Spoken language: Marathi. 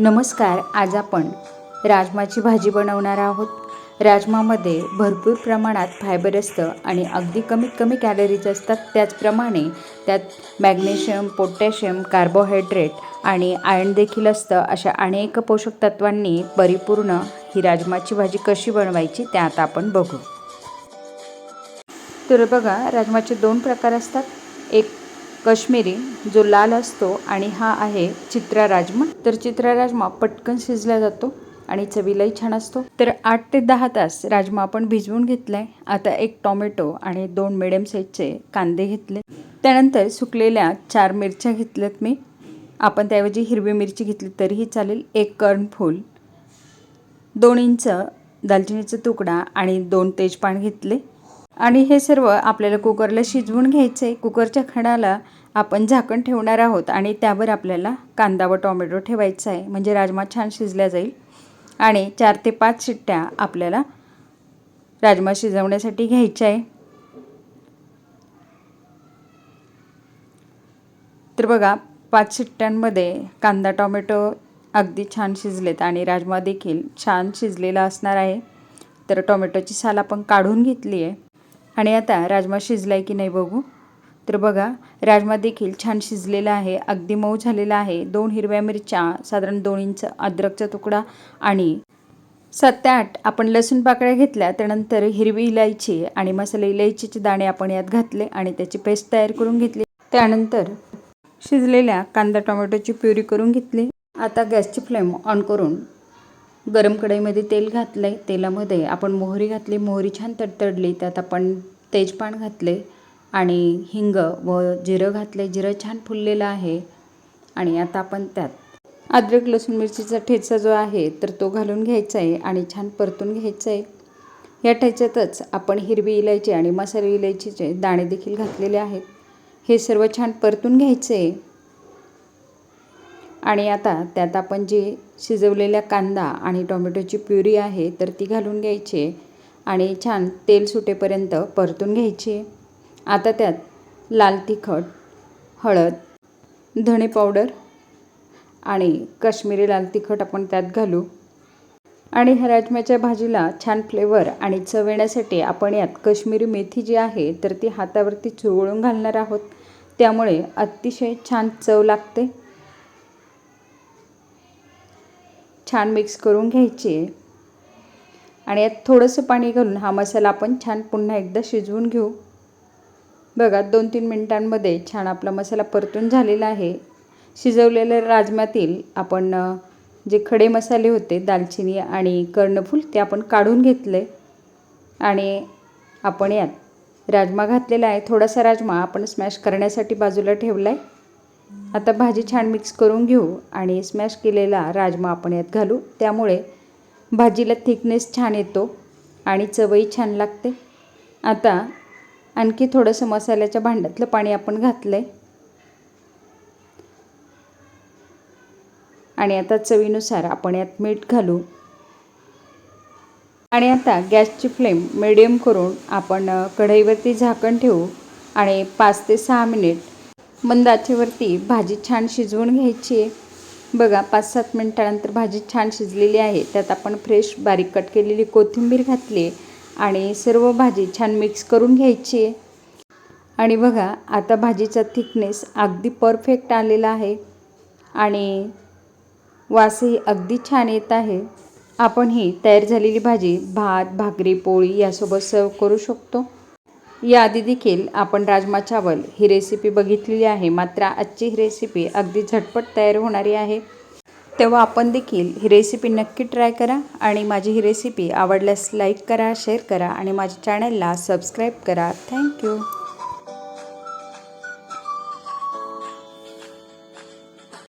नमस्कार आज आपण राजमाची भाजी बनवणार आहोत. राजमामध्ये भरपूर प्रमाणात फायबर असतं आणि अगदी कमीत कमी कॅलरीज असतात. त्याचप्रमाणे त्यात मॅग्नेशियम पोटॅशियम कार्बोहायड्रेट आणि आयर्न देखील असतं. अशा अनेक पोषक तत्वांनी परिपूर्ण ही राजमाची भाजी कशी बनवायची ते आता आपण बघू. तर बघा राजमाचे दोन प्रकार असतात. एक कश्मीरी जो लाल असतो आणि हा आहे चित्रा राजमा तर चित्रा राजमा पटकन शिजला जातो आणि चवीलाही छान असतो. तर आठ ते दहा तास राजमा आपण भिजवून घेतलाय. आता एक टोमॅटो आणि दोन मिडियम साईजचे कांदे घेतले. त्यानंतर सुकलेल्या चार मिरच्या घेतल्यात मी. आपण त्याऐवजी हिरवी मिरची घेतली तरीही चालेल. एक कर्णफूल दोन इंच दालचिनीचा तुकडा आणि दोन तेजपान घेतले. आणि हे सर्व आपल्याला कुकरला शिजवून घ्यायचं आहे. कुकरच्या खणाला आपण झाकण ठेवणार आहोत आणि त्यावर आपल्याला कांदा व टोमॅटो ठेवायचा आहे. म्हणजे राजमा छान शिजल्या जाईल. आणि चार ते पाच शिट्ट्या आपल्याला राजमा शिजवण्यासाठी घ्यायच्या आहे. तर बघा पाच शिट्ट्यांमध्ये कांदा टोमॅटो अगदी छान शिजलेत आणि राजमा देखील छान शिजलेला असणार आहे. तर टोमॅटोची साल आपण काढून घेतली आहे. आणि आता राजमा शिजला आहे की नाही बघू? तर बघा राजमा देखील छान शिजलेला आहे. अगदी मऊ झालेला आहे. दोन हिरव्या मिरच्या साधारण दोन इंच अद्रकचा तुकडा आणि सात ते आठ आपण लसूण पाकळ्या घेतल्या त्यानंतर हिरवी इलायची आणि मसाले इलायचीचे दाणे आपण यात घातले आणि त्याची पेस्ट तयार करून घेतली. त्यानंतर शिजलेल्या कांदा टोमॅटोची प्युरी करून घेतली. आता गॅसची फ्लेम ऑन करून गरम कढईमध्ये तेल घातलं आहे तेलामध्ये. आपण मोहरी घातली मोहरी छान तडतडली त्यात आपण तेजपान घातले आणि हिंग व जिरं घातले जिरं छान फुललेलं आहे आणि आता आपण त्यात अद्रक लसूण मिरचीचा ठेचा जो आहे तर तो घालून घ्यायचा आहे आणि छान परतून घ्यायचा आहे या ठेच्यातच आपण हिरवी इलायची आणि मसाले इलायचीचे दाणे देखील घातलेले आहेत. हे सर्व छान परतून घ्यायचे आहे आणि आता त्यात आपण जी शिजवलेल्या कांदा आणि टोमॅटोची प्युरी आहे तर ती घालून घ्यायची आणि छान तेल सुटेपर्यंत परतून घ्यायची. आता त्यात लाल तिखट हळद धणे पावडर आणि काश्मीरी लाल तिखट आपण त्यात घालू. आणि ह्या राजम्याच्या भाजीला छान फ्लेवर आणि चव येण्यासाठी आपण यात काश्मीरी मेथी जी आहे तर ती हातावरती चुरवळून घालणार आहोत. त्यामुळे अतिशय छान चव लागते. छान मिक्स करून घ्यायची. आहे आणि यात थोडंसं पाणी घालून हा मसाला आपण छान पुन्हा एकदा शिजवून घेऊ. बघा दोन तीन मिनटांमध्ये छान आपला मसाला परतून झालेला आहे. शिजवलेल्या राजम्यातील आपण जे खडे मसाले होते दालचिनी आणि कर्णफूल ते आपण काढून घेतले. आणि आपण यात राजमा घातलेला आहे. थोडासा राजमा आपण स्मॅश करण्यासाठी बाजूला ठेवला आहे आता भाजी छान मिक्स करून घेऊ आणि स्मॅश केलेला राजमा आपण यात घालू. त्यामुळे भाजीला थिकनेस छान येतो आणि चवही छान लागते. आता आणखी थोडंसं मसाल्याच्या भांड्यातलं पाणी आपण घातलं आहे आणि आता चवीनुसार आपण यात मीठ घालू. आणि आता गॅसची फ्लेम मिडियम करून आपण कढईवरती झाकण ठेवू आणि पाच ते सहा मिनिट मंद आचेवरती भाजी छान शिजवून घ्यायची आहे. बघा पाच सात मिनटानंतर भाजी छान शिजलेली आहे. त्यात आपण फ्रेश बारीक कट केलेली कोथिंबीर घातली आणि सर्व भाजी छान मिक्स करून घ्यायची आहे. आणि बघा आता भाजीचा थिकनेस अगदी परफेक्ट आलेला आहे. आणि वासही अगदी छान येत आहे. आपण ही तयार झालेली भाजी भात भाकरी पोळी यासोबत सर्व करू शकतो. याआधी देखील आपण राजमा चावल ही रेसिपी बघितलेली आहे. मात्र आजची ही रेसिपी अगदी झटपट तयार होणारी आहे. तेव्हा आपण देखील ही रेसिपी नक्की ट्राय करा आणि माझी ही रेसिपी आवडल्यास लाईक करा शेअर करा आणि माझ्या चॅनलला सबस्क्राईब करा. थँक्यू